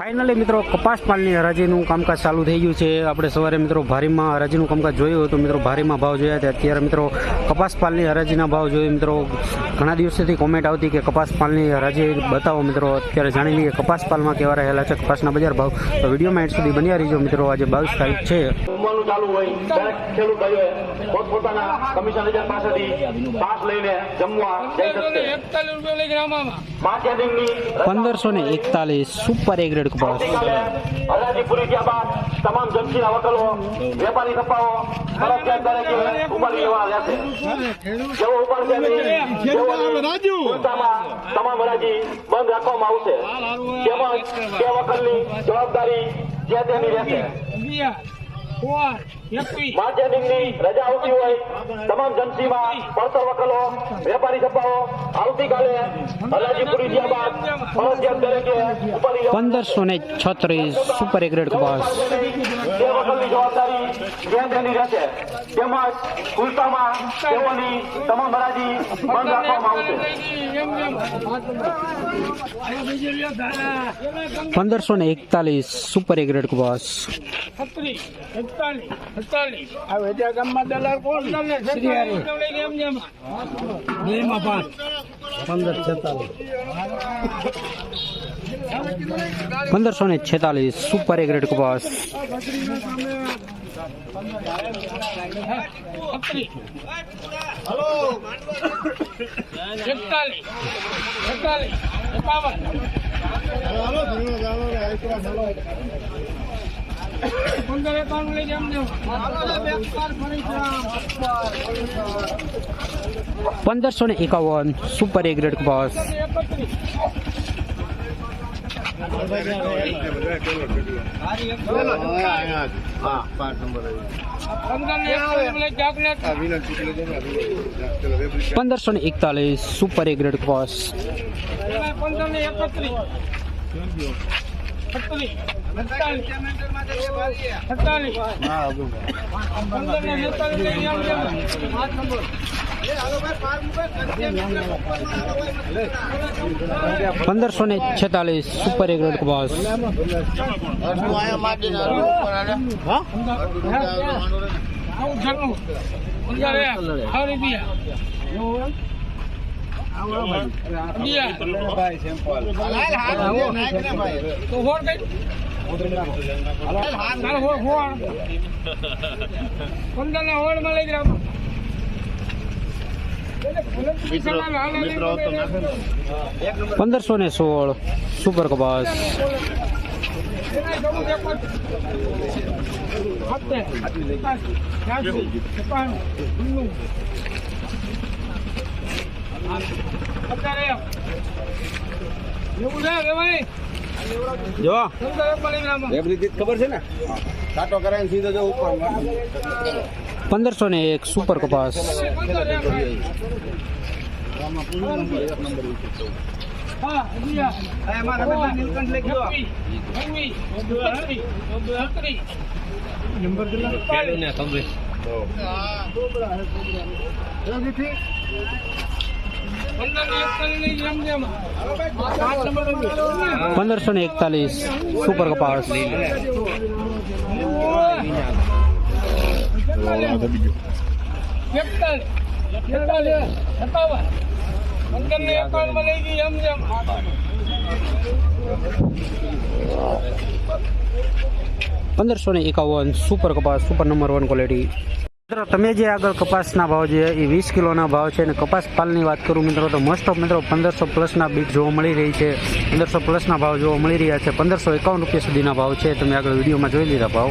Finally મિત્રો કપાસ પાલની હરાજીનું કામકાજ ચાલુ થઈ ગયું છે. આપણે સવારે મિત્રો ભારીમાં હરાજીનું કામકાજ જોયું હતું. મિત્રો ભારીમાં ભાવ જોયા હતા. અત્યારે મિત્રો કપાસ પાલની હરાજીના ભાવ જોઈએ મિત્રો ઘણા દિવસોથી કોમેન્ટ આવતી કે કપાસ પાલની હરાજી બતાવો મિત્રો. અત્યારે જાણી લઈએ કપાસ પાલમાં કેવા રહેલા છે કપાસના બજાર ભાવ. તો વિડીયોમાં એડ સુધી બન્યા રહીજો મિત્રો. આજે બાવીસ તારીખ છે. ચાલુ હોય દરેક ખેડૂત ભાઈઓએ પોતપોતાના કમિશન એજન્ટ પાસેથી પાસ લઈને જમવા જઈ શકશે. એકતાલીસ રૂપિયા લઈ ગયા આમાં. પાંચ એડિંગની પંદરસો ને એકતાલીસ સુપર એ હરાજી પૂરી ગયા બાદ તમામ જનસીના વકલો વેપારી કપાઓ ફરજિયાત તરીકે ઉપાડી લેવા રહેશે જેવો ઉપાડશે તેઓની તમામ હરાજી બંધ રાખવામાં આવશે. તેમજ તે વકલની જવાબદારી જે તેની રહેશે. સોળ રજા આવતી હોય, તમામ જનસીમાં પડતર વકલો, વેપારી સભાઓ, આવતીકાલે હરાજી પૂરી થયા બાદ ફરજિયાત તરીકે પંદરસો ને છત્રીસ સુપર એ ગ્રેડ કપાસ. વકલની જવાબદારી તેની રહેશે. તેમજ કુલતામાં તેઓની તમામ હરાજી બંધ રાખવામાં આવશે. પંદરસો ને એકતાલીસ સુપર એ ગ્રેડ કપાસ છત્રીસ એકતાલીસ અડતાલીસ આ વેજા ગામમાં દલાલ કોણ? તમને છત્રીસ રૂપિયા લઈ ગયા એમ જેમ બેમાં પાંચ પંદર છેતાલીસ. પંદરસો ને છેતાલીસ સુપર એક રેડ કપાસ પંદર એકાવન લઈ ગયા પંદરસો ને એકાવન સુપર એક રેડ કપાસ એકત્રીસ પંદર ને એકાવન લઈ જાગને પંદરસો ને એકતાલીસ સુપર એ ગ્રેડ કપાસ પંદર પંદરસો ને છેતાલીસ સુપર એક હોળ હોળ પંદર ને હોળમાં લઈ ગયા પંદરસો ને સોળ. સુપર કપાસ. ખબર છે ને? કાટો કરાવીને સીધો જો ઉપર પંદરસો ને એક સુપર કપાસ. પંદરસો ને એકતાલીસ સુપર કપાસ પંદરસો ને એકાવન સુપર કપાસ સુપર નંબર વન ક્વોલિટી મિત્રો, તમે જે આગળ કપાસના ભાવ છે એ વીસ કિલોના ભાવ છે અને કપાસ પાલની વાત કરું મિત્રો, તો મોસ્ટ ઓફ મિત્રો પંદરસો પ્લસના બીટ જોવા મળી રહી છે. પંદરસો પ્લસના ભાવ જોવા મળી રહ્યા છે. પંદરસો એકાવન રૂપિયા સુધીના ભાવ છે. તમે આગળ વિડીયોમાં જોઈ લીધા ભાવ.